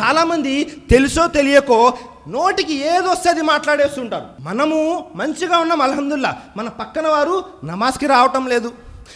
చాలామంది తెలుసో తెలియకో నోటికి ఏదొస్తే అది మాట్లాడేస్తుంటారు. మనము మంచిగా ఉన్నాం అల్హమ్దుల్లా. మన పక్కన వారు నమాజ్కి రావటం లేదు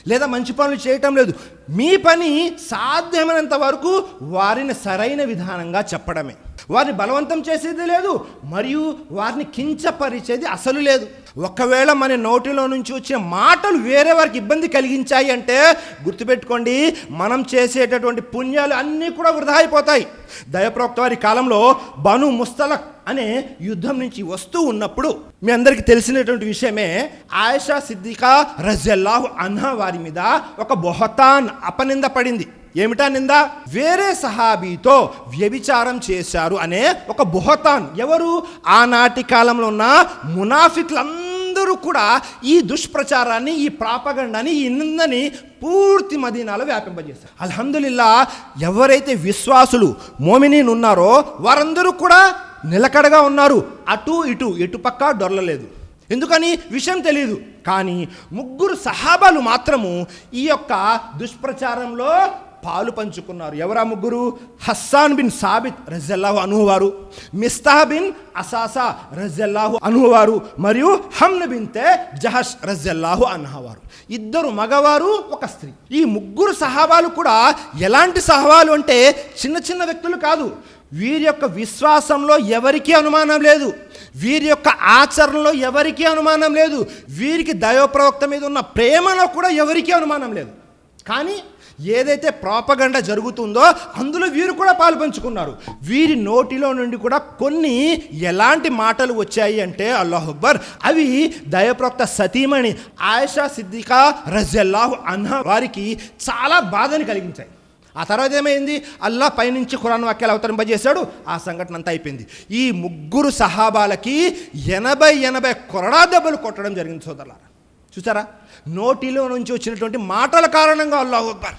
లేదా మంచి పనులు చేయటం లేదు. మీ పని సాధ్యమైనంత వరకు వారిని సరైన విధానంగా చెప్పడమే. వారిని బలవంతం చేసేది లేదు మరియు వారిని కించపరిచేది అసలు లేదు. ఒకవేళ మన నోటిలో నుంచి వచ్చే మాటలు వేరే వారికి ఇబ్బంది కలిగించాయి అంటే గుర్తుపెట్టుకోండి మనం చేసేటటువంటి పుణ్యాలు అన్నీ కూడా వృధా అయిపోతాయి. దయప్రోక్త వారి కాలంలో బను ముస్తలక్ అనే యుద్ధం నుంచి వస్తూ ఉన్నప్పుడు మీ అందరికీ తెలిసినటువంటి విషయమే ఆయిషా సిద్దికా రజల్లాహు అన్హా వారి మీద ఒక బొహతాన్ అపనింద పడింది. ఏమిటా నింద? వేరే సహాబీతో వ్యభిచారం చేశారు అనే ఒక బుహతాన్. ఎవరు? ఆనాటి కాలంలో ఉన్న మునాఫిక్లందరూ కూడా ఈ దుష్ప్రచారాన్ని ఈ ప్రాపగండాన్ని ఈ నిందని పూర్తి మదీనాలో వ్యాపింపజేశారు. అల్హందుల్లా ఎవరైతే విశ్వాసులు మోమినీన్ ఉన్నారో వారందరూ కూడా నిలకడగా ఉన్నారు. అటు ఇటు ఎటుపక్క డొరలలేదు ఎందుకని? విషయం తెలియదు కానీ ముగ్గురు సహాబాలు మాత్రము ఈ యొక్క దుష్ప్రచారంలో పాలు పంచుకున్నారు. ఎవరా ముగ్గురు? హస్సాన్ బిన్ సాబిత్ రజల్లాహు అనువారు మిస్తా బిన్ అసాసా రజల్లాహు అనువారు మరియు హమ్న బిన్తే జహష్ రజల్లాహు అన్నవారు ఇద్దరు మగవారు ఒక స్త్రీ. ఈ ముగ్గురు సహాబాలు కూడా ఎలాంటి సహవాలు అంటే చిన్న చిన్న వ్యక్తులు కాదు. వీరి యొక్క విశ్వాసంలో ఎవరికీ అనుమానం లేదు. వీరి యొక్క ఆచరణలో ఎవరికీ అనుమానం లేదు. వీరికి దైవప్రవక్త మీద ఉన్న ప్రేమలో కూడా ఎవరికీ అనుమానం లేదు. కానీ ఏదైతే ప్రాపగండ జరుగుతుందో అందులో వీరు కూడా పాలు పంచుకున్నారు. వీరి నోటిలో నుండి కూడా కొన్ని ఎలాంటి మాటలు వచ్చాయి అంటే అల్లాహ్ అక్బర్ అవి దయప్రవక్త సతీమణి ఆయిషా సిద్దికా రజల్లాహు అన్న వారికి చాలా బాధని కలిగించాయి. ఆ తర్వాత ఏమైంది? అల్లా పైనుంచి ఖురాన్ వాక్యాలు అవతరింపజేశాడు. ఆ సంఘటన అంతా అయిపోయింది. ఈ ముగ్గురు సహాబాలకి ఎనభై ఎనభై కొరడా దెబ్బలు కొట్టడం జరిగింది సోదరులారా. చూసారా? నోటిలో నుంచి వచ్చినటువంటి మాటల కారణంగా అల్లాహ్ అక్బర్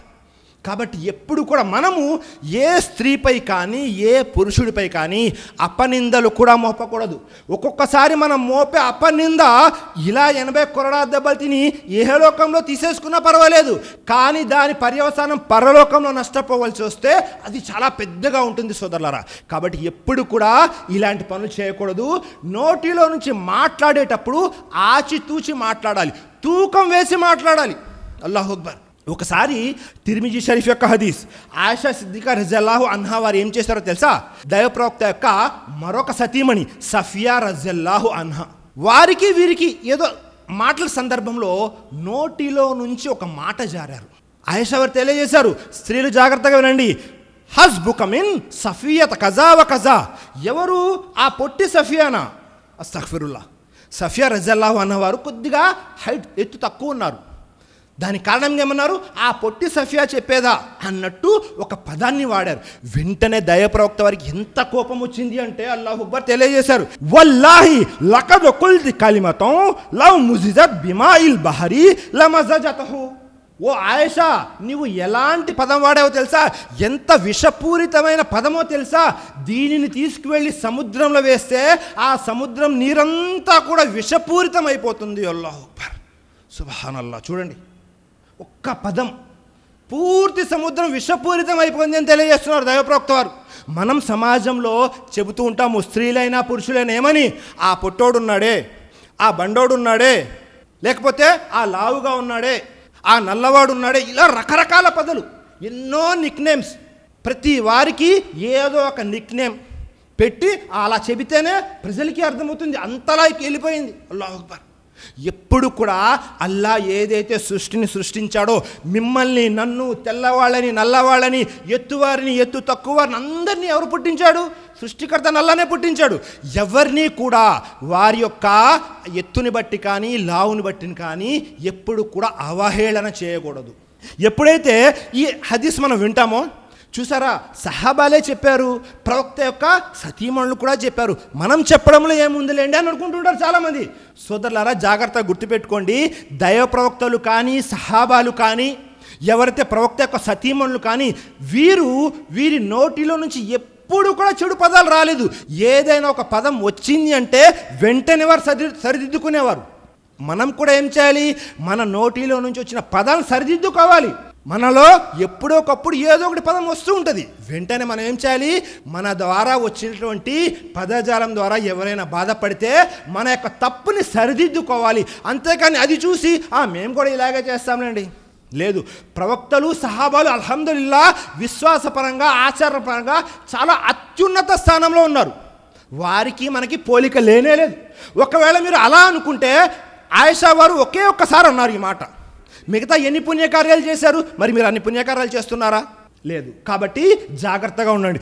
కాబట్టి ఎప్పుడు కూడా మనము ఏ స్త్రీపై కానీ ఏ పురుషుడిపై కానీ అపనిందలు కూడా మోపకూడదు. ఒక్కొక్కసారి మనం మోపే అపనింద ఇలా ఎనభై కొరడా దెబ్బలు తిని ఏహలోకంలో తీసేసుకున్నా పర్వాలేదు. కానీ దాని పర్యవసానం పరలోకంలో నష్టపోవలసి వస్తే అది చాలా పెద్దగా ఉంటుంది సోదరులారా. కాబట్టి ఎప్పుడు కూడా ఇలాంటి పనులు చేయకూడదు. నోటిలో నుంచి మాట్లాడేటప్పుడు ఆచితూచి మాట్లాడాలి. తూకం వేసి మాట్లాడాలి. అల్లాహ్ అక్బర్. ఒకసారి తిరిమిజీ షరీఫ్ యొక్క హదీస్ ఆయిషా సిద్దికా రజల్లాహు అన్హా వారు ఏం చేస్తారో తెలుసా? దైవప్రవక్త యొక్క మరొక సతీమణి సఫియా రజల్లాహు అన్హా. వారికి వీరికి ఏదో మాటల సందర్భంలో నోటిలో నుంచి ఒక మాట జారారు. ఆయిషా వారు తెలియజేశారు స్త్రీలు జాగ్రత్తగా వినండి. హస్ బుకమిన్ సఫియత కజా వ కజా. ఎవరు ఆ పొట్టి సఫియానా? అస్తఫిరుల్లా సఫియా రజల్లాహు అన్నవారు కొద్దిగా హైట్ ఎత్తు తక్కువ ఉన్నారు. దానికి కారణం ఏమన్నారు? ఆ పొట్టి సఫియా చెప్పేదా? అన్నట్టు ఒక పదాన్ని వాడారు. వెంటనే దయప్రవక్త వారికి ఎంత కోపం వచ్చింది అంటే అల్లాహ్ అక్బర్ తెలియజేశారు. వల్లాహి లకద్ కుల్ది కలిమతం లవ్ ముజిజత్ బిమాయిల్ బహరి లమజతహు ఓ ఆయేషా నీవు ఎలాంటి పదం వాడావో తెలుసా? ఎంత విషపూరితమైన పదమో తెలుసా? దీనిని తీసుకువెళ్ళి సముద్రంలో వేస్తే ఆ సముద్రం నీరంతా కూడా విషపూరితం అయిపోతుంది అల్లాహ్ అక్బర్. సుబహానల్లా చూడండి. ఒక్క పదం పూర్తి సముద్రం విషపూరితం అయిపోయింది అని తెలియజేస్తున్నారు దైవప్రవక్త వారు. మనం సమాజంలో చెబుతూ ఉంటాము స్త్రీలైనా పురుషులైనా ఏమని? ఆ పొట్టోడున్నాడే ఆ బండోడున్నాడే లేకపోతే ఆ లావుగా ఉన్నాడే ఆ నల్లవాడున్నాడే ఇలా రకరకాల పదలు ఎన్నో నిక్నేమ్స్ ప్రతి వారికి ఏదో ఒక నిక్నేమ్ పెట్టి అలా చెబితేనే ప్రజలకి అర్థమవుతుంది అంతలా వెళ్ళిపోయింది. అల్లాహ్ అక్బర్. ఎప్పుడు కూడా అల్లా ఏదైతే సృష్టిని సృష్టించాడో మిమ్మల్ని నన్ను తెల్లవాళ్ళని నల్లవాళ్ళని ఎత్తువారిని ఎత్తు తక్కువ వారిని అందరినీ ఎవరు పుట్టించాడు? సృష్టికర్త నల్లనే పుట్టించాడు. ఎవరిని కూడా వారి యొక్క ఎత్తుని బట్టి కానీ లావుని బట్టిని కానీ ఎప్పుడు కూడా అవహేళన చేయకూడదు. ఎప్పుడైతే ఈ హదీస్ మనం వింటామో చూసారా? సహాబాలే చెప్పారు. ప్రవక్త యొక్క సతీమణులు కూడా చెప్పారు. మనం చెప్పడంలో ఏముందిలేండి అని అనుకుంటుంటారు చాలామంది. సోదరులారా జాగ్రత్తగా గుర్తుపెట్టుకోండి. దైవ ప్రవక్తలు కానీ సహాబాలు కానీ ఎవరైతే ప్రవక్త యొక్క సతీమణులు కానీ వీరు వీరి నోటిలో నుంచి ఎప్పుడు కూడా చెడు పదాలు రాలేదు. ఏదైనా ఒక పదం వచ్చింది అంటే వెంటనే వారు సరి సరిదిద్దుకునేవారు. మనం కూడా ఏం చేయాలి? మన నోటిలో నుంచి వచ్చిన పదాలను సరిదిద్దుకోవాలి. మనలో ఎప్పుడో ఒకప్పుడు ఏదో ఒకటి పదం వస్తూ ఉంటుంది. వెంటనే మనం ఏం చేయాలి? మన ద్వారా వచ్చినటువంటి పదజాలం ద్వారా ఎవరైనా బాధపడితే మన యొక్క తప్పుని సరిదిద్దుకోవాలి. అంతేకాని అది చూసి ఆ మేము కూడా ఇలాగే చేస్తాంలేండి. లేదు. ప్రవక్తలు సహాబాలు అల్హమ్దుల్లా విశ్వాసపరంగా ఆచారపరంగా చాలా అత్యున్నత స్థానంలో ఉన్నారు. వారికి మనకి పోలిక లేనే లేదు. ఒకవేళ మీరు అలా అనుకుంటే ఆయేషా వారు ఒకే ఒక్కసారి అన్నారు ఈ మాట. మిగతా ఎన్ని పుణ్యకార్యాలు చేశారు? మరి మీరు అన్ని పుణ్యకార్యాలు చేస్తున్నారా? లేదు. కాబట్టి జాగ్రత్తగా ఉండండి.